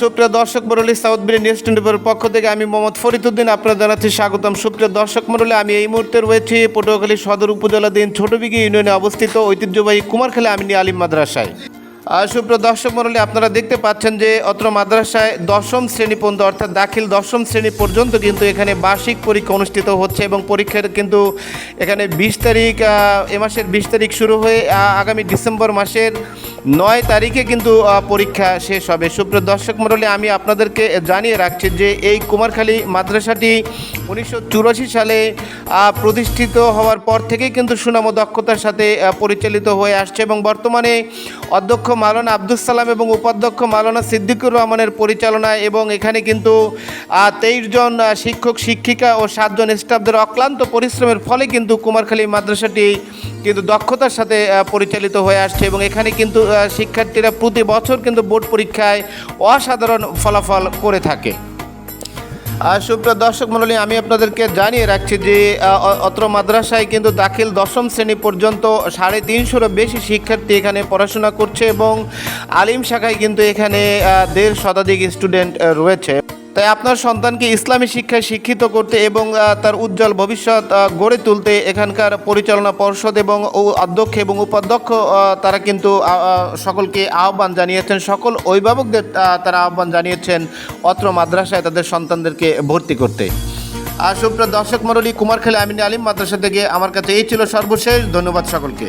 সুপ্রিয় দর্শক মরলী সাউথ বিলি নিউজ টোয়েন্টিফোর পক্ষ থেকে আমি মোহাম্মদ ফরিদুদ্দিন আপনার জানাচ্ছি স্বাগতম। সুপ্রিয় দর্শক মরলী আমি এই মুহূর্তে রয়েছি পটুয়াখালী সদর উপজেলাধীন ছোটবিঘি ইউনিয়নে অবস্থিত ঐতিহ্যবাহী কুমারখালী আমিনী আলিম মাদ্রাসায়। সুপ্রিয় দর্শক মরলী আপনারা দেখতে পাচ্ছেন যে অত্র মাদ্রাসায় দশম শ্রেণি পর্যন্ত, অর্থাৎ দাখিল দশম শ্রেণি পর্যন্ত কিন্তু এখানে বার্ষিক পরীক্ষা অনুষ্ঠিত হচ্ছে এবং পরীক্ষার কিন্তু এখানে বিশ তারিখ এ মাসের বিশ তারিখ শুরু হয়ে আগামী ডিসেম্বর মাসের নয় তারিখে কিন্তু পরীক্ষা শেষ হবে। সুপ্রিয় দর্শক মণ্ডলী, আমি আপনাদেরকে জানিয়ে রাখছি যে এই কুমারখালী মাদ্রাসাটি উনিশশো চুরাশি সালে প্রতিষ্ঠিত হওয়ার পর থেকেই কিন্তু সুনাম দক্ষতার সাথে পরিচালিত হয়ে আসছে এবং বর্তমানে অধ্যক্ষ মালানা আব্দুল সালাম এবং উপাধ্যক্ষ মালানা সিদ্দিকুর রহমানের পরিচালনায় এবং এখানে কিন্তু তেইশ জন শিক্ষক, শিক্ষিকা ও সাতজন স্টাফদের অক্লান্ত পরিশ্রমের ফলে কিন্তু কুমারখালী মাদ্রাসাটি কিন্তু দক্ষতার সাথে পরিচালিত হয়ে আসছে এবং এখানে কিন্তু শিক্ষার্থীরা প্রতি বছর কিন্তু বোর্ড পরীক্ষায় অসাধারণ ফলাফল করে থাকে। সুপ্রিয় দর্শক মণ্ডলী, আমি আপনাদেরকে জানিয়ে রাখছি যে অত্র মাদ্রাসায় কিন্তু দাখিল দশম শ্রেণি পর্যন্ত সাড়ে তিনশোরও বেশি শিক্ষার্থী এখানে পড়াশোনা করছে এবং আলিম শাখায় কিন্তু এখানে দেড় শতাধিক স্টুডেন্ট রয়েছে। তাই আপনার সন্তানকে ইসলামী শিক্ষায় শিক্ষিত করতে এবং তার উজ্জ্বল ভবিষ্যৎ গড়ে তুলতে এখানকার পরিচালনা পর্ষদ এবং অধ্যক্ষ এবং উপাধ্যক্ষ তারা কিন্তু সকলকে আহ্বান জানিয়েছেন। সকল অভিভাবকদের তারা আহ্বান জানিয়েছেন অত্র মাদ্রাসায় তাদের সন্তানদেরকে ভর্তি করতে। আর সুপ্রিয় দর্শক মণ্ডলী, কুমারখালী আমিনী আলিম মাদ্রাসা থেকে আমার কাছে এই ছিল সর্বশেষ। ধন্যবাদ সকলকে।